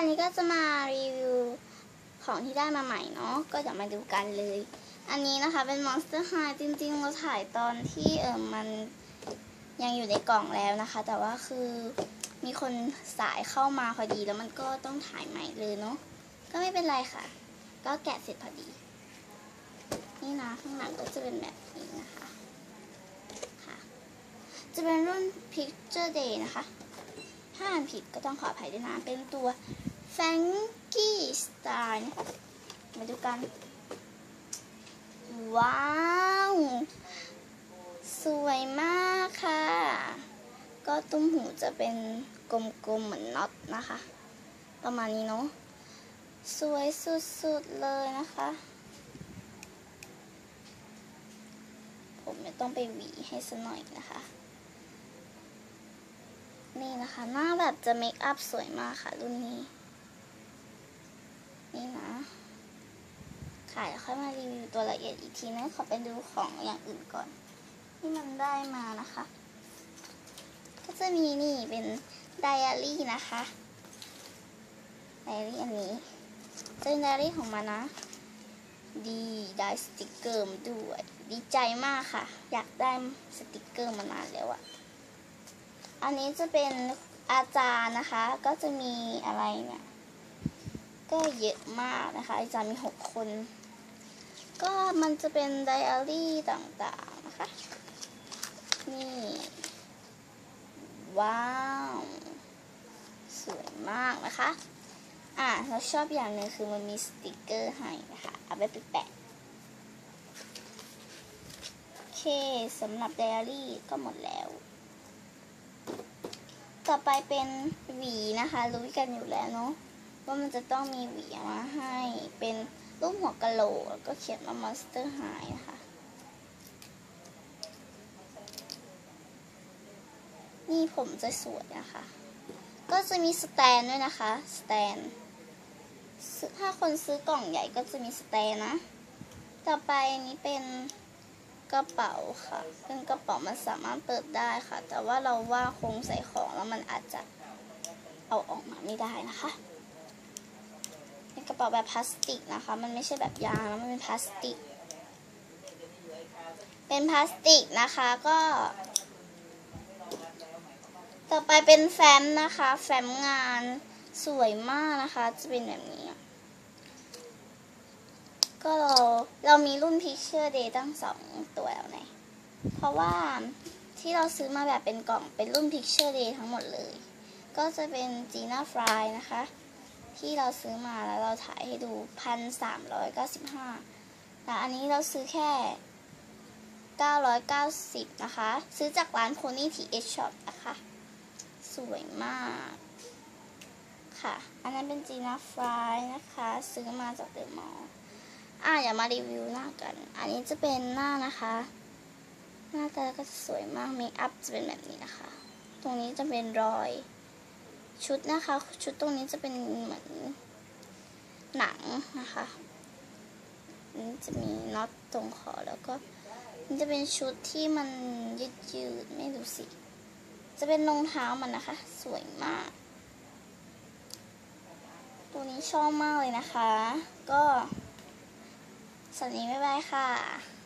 อันนี้ก็จะมารีวิวของที่ได้มาใหม่เนาะ ก็เดี๋ยวมาดูกันเลย อันนี้นะคะเป็น Monster High จริงๆ เราถ่ายตอนที่เออมันยังอยู่ในกล่องแล้วนะคะ แต่ว่าคือมีคนสายเข้ามาพอดีแล้วมันก็ต้องถ่ายใหม่เลยเนาะ ก็ไม่เป็นไรค่ะ ก็แกะเสร็จพอดี นี่นะข้างหลังก็จะเป็นแบบนี้นะคะ ค่ะ จะเป็นรุ่น Picture Day นะคะ ถ้าอ่านผิดก็ต้องขออภัยด้วยนะ เป็นตัว f a n k y Star มาดูกัน ว้าว สวยมากค่ะ ก็ตุ้มหูจะเป็นกลมๆเหมือนน็อตนะคะ ประมาณนี้เนาะ สวยสุดๆเลยนะคะ ผมไม่ต้องไปหวีให้สักหน่อยนะคะ นี่นะคะ หน้าแบบจะเมคอัพสวยมากค่ะ รุ่นนี้ นี่นะค่ะเดี๋ยวค่อยมารีวิวตัวละเอียดอีกทีนะ ขอไปดูของอย่างอื่นก่อน ที่มันได้มานะคะ ก็จะมีนี่เป็นไดอารี่นะคะ ไดอารี่อันนี้จะเป็นไดอารี่ของมันนะ ดีได้สติกเกอร์มาด้วย ดีใจมากค่ะ อยากได้สติกเกอร์มานานแล้วอะ อันนี้จะเป็นอาจารย์นะคะ ก็จะมีอะไรเนี่ย ก็เยอะมากนะคะ อาจารย์มีหกคน ก็มันจะเป็นไดอารี่ต่างๆนะคะ นี่ ว้าว สวยมากนะคะ อะเราชอบอย่างหนึ่งคือมันมีสติกเกอร์ให้นะคะ เอาไปแปะโอเคสำหรับไดอารี่ก็หมดแล้ว ต่อไปเป็นหวีนะคะ รู้กันอยู่แล้วเนาะว่ามันจะต้องมีหวีมาให้เป็นรูปหัวกะโหลกแล้วก็เขียนว่า Monster High นะคะนี่ผมจะสวยนะคะ ก็จะมีสแตนด้วยนะคะ สแตน ถ้าคนซื้อกล่องใหญ่ก็จะมีสแตนนะ ต่อไปนี้เป็น กระเป๋าค่ะเป็นกระเป๋ามันสามารถเปิดได้ค่ะ แต่ว่าเราว่าคงใส่ของแล้วมันอาจจะเอาออกมาไม่ได้นะคะเป็นกระเป๋าแบบพลาสติกนะคะ มันไม่ใช่แบบยางนะมันเป็นพลาสติก เป็นพลาสติกนะคะก็ ต่อไปเป็นแฟ้มนะคะ แฟ้มงานสวยมากนะคะ จะเป็นแบบนี้ ก็เรา เรามีรุ่น Picture Day ตั้งสองตัวแล้วไงเพราะว่าที่เราซื้อมาแบบเป็นกล่องเป็นรุ่น Picture Day ทั้งหมดเลย ก็จะเป็น Gina Fry นะคะ ที่เราซื้อมาแล้วเราถ่ายให้ดูพันสามร้อยเก้าสิบห้าแต่อันนี้เราซื้อแค่เก้าร้อยเก้าสิบนะคะ ซื้อจากร้าน Pony TH Shop นะคะ สวยมากค่ะ อันนั้นเป็นจีน่าฟรายนะคะ ซื้อมาจากเดอะมอลล์ อะอย่ามารีวิวหน้ากัน อันนี้จะเป็นหน้านะคะ หน้าตาก็จะสวยมากเมคอัพจะเป็นแบบนี้นะคะ ตรงนี้จะเป็นรอย ชุดนะคะ ชุดตรงนี้จะเป็นเหมือนหนังนะคะนี่จะมีน็อตตรงคอแล้วก็นี่จะเป็นชุดที่มันยืดยืดๆไม่รู้สิ จะเป็นรองเท้ามันนะคะ สวยมาก ตัวนี้ชอบมากเลยนะคะ ก็ สวัสดีบ๊ายบายค่ะ